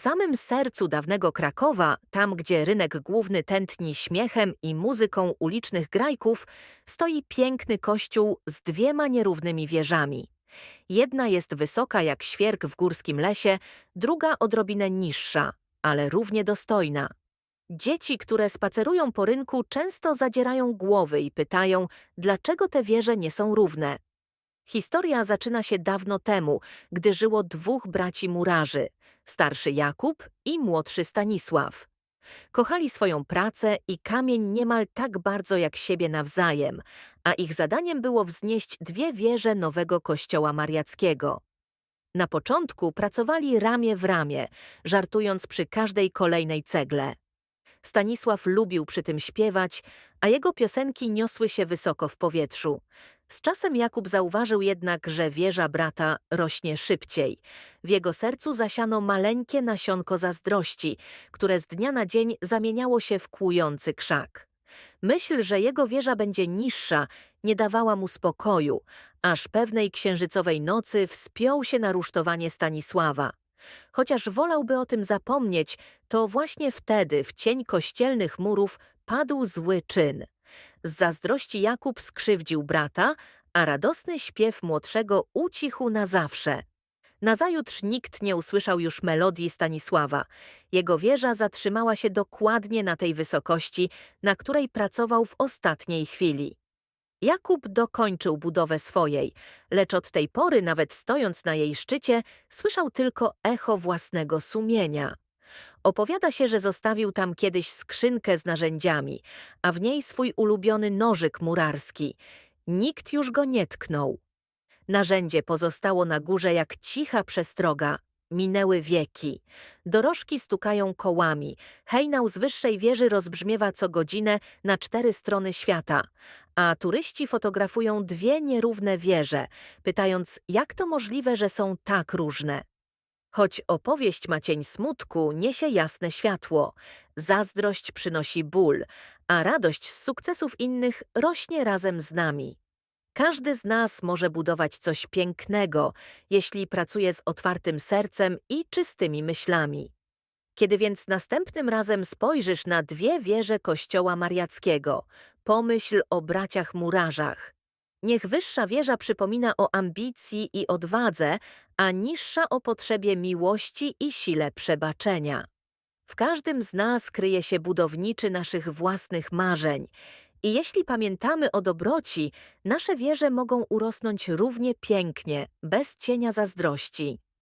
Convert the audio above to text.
samym sercu dawnego Krakowa, tam gdzie rynek główny tętni śmiechem i muzyką ulicznych grajków, stoi piękny kościół z dwiema nierównymi wieżami. Jedna jest wysoka jak świerk w górskim lesie, druga odrobinę niższa, ale równie dostojna. Dzieci, które spacerują po rynku, często zadzierają głowy i pytają, dlaczego te wieże nie są równe. Historia zaczyna się dawno temu, gdy żyło dwóch braci murarzy, starszy Jakub i młodszy Stanisław. Kochali swoją pracę i kamień niemal tak bardzo jak siebie nawzajem, a ich zadaniem było wznieść dwie wieże nowego kościoła mariackiego. Na początku pracowali ramię w ramię, żartując przy każdej kolejnej cegle. Stanisław lubił przy tym śpiewać, a jego piosenki niosły się wysoko w powietrzu. Z czasem Jakub zauważył jednak, że wieża brata rośnie szybciej. W jego sercu zasiano maleńkie nasionko zazdrości, które z dnia na dzień zamieniało się w kłujący krzak. Myśl, że jego wieża będzie niższa, nie dawała mu spokoju, aż pewnej księżycowej nocy wspiął się na rusztowanie Stanisława. Chociaż wolałby o tym zapomnieć, to właśnie wtedy w cień kościelnych murów padł zły czyn. Z zazdrości Jakub skrzywdził brata, a radosny śpiew młodszego ucichł na zawsze. Nazajutrz nikt nie usłyszał już melodii Stanisława. Jego wieża zatrzymała się dokładnie na tej wysokości, na której pracował w ostatniej chwili. Jakub dokończył budowę swojej, lecz od tej pory, nawet stojąc na jej szczycie, słyszał tylko echo własnego sumienia. Opowiada się, że zostawił tam kiedyś skrzynkę z narzędziami, a w niej swój ulubiony nożyk murarski. Nikt już go nie tknął. Narzędzie pozostało na górze jak cicha przestroga. Minęły wieki. Dorożki stukają kołami. Hejnał z wyższej wieży rozbrzmiewa co godzinę na cztery strony świata, a turyści fotografują dwie nierówne wieże, pytając, jak to możliwe, że są tak różne. Choć opowieść ma cień smutku, niesie jasne światło. Zazdrość przynosi ból, a radość z sukcesów innych rośnie razem z nami. Każdy z nas może budować coś pięknego, jeśli pracuje z otwartym sercem i czystymi myślami. Kiedy więc następnym razem spojrzysz na dwie wieże kościoła mariackiego, pomyśl o braciach murarzach. Niech wyższa wieża przypomina o ambicji i odwadze, a niższa o potrzebie miłości i sile przebaczenia. W każdym z nas kryje się budowniczy naszych własnych marzeń. I jeśli pamiętamy o dobroci, nasze wieże mogą urosnąć równie pięknie, bez cienia zazdrości.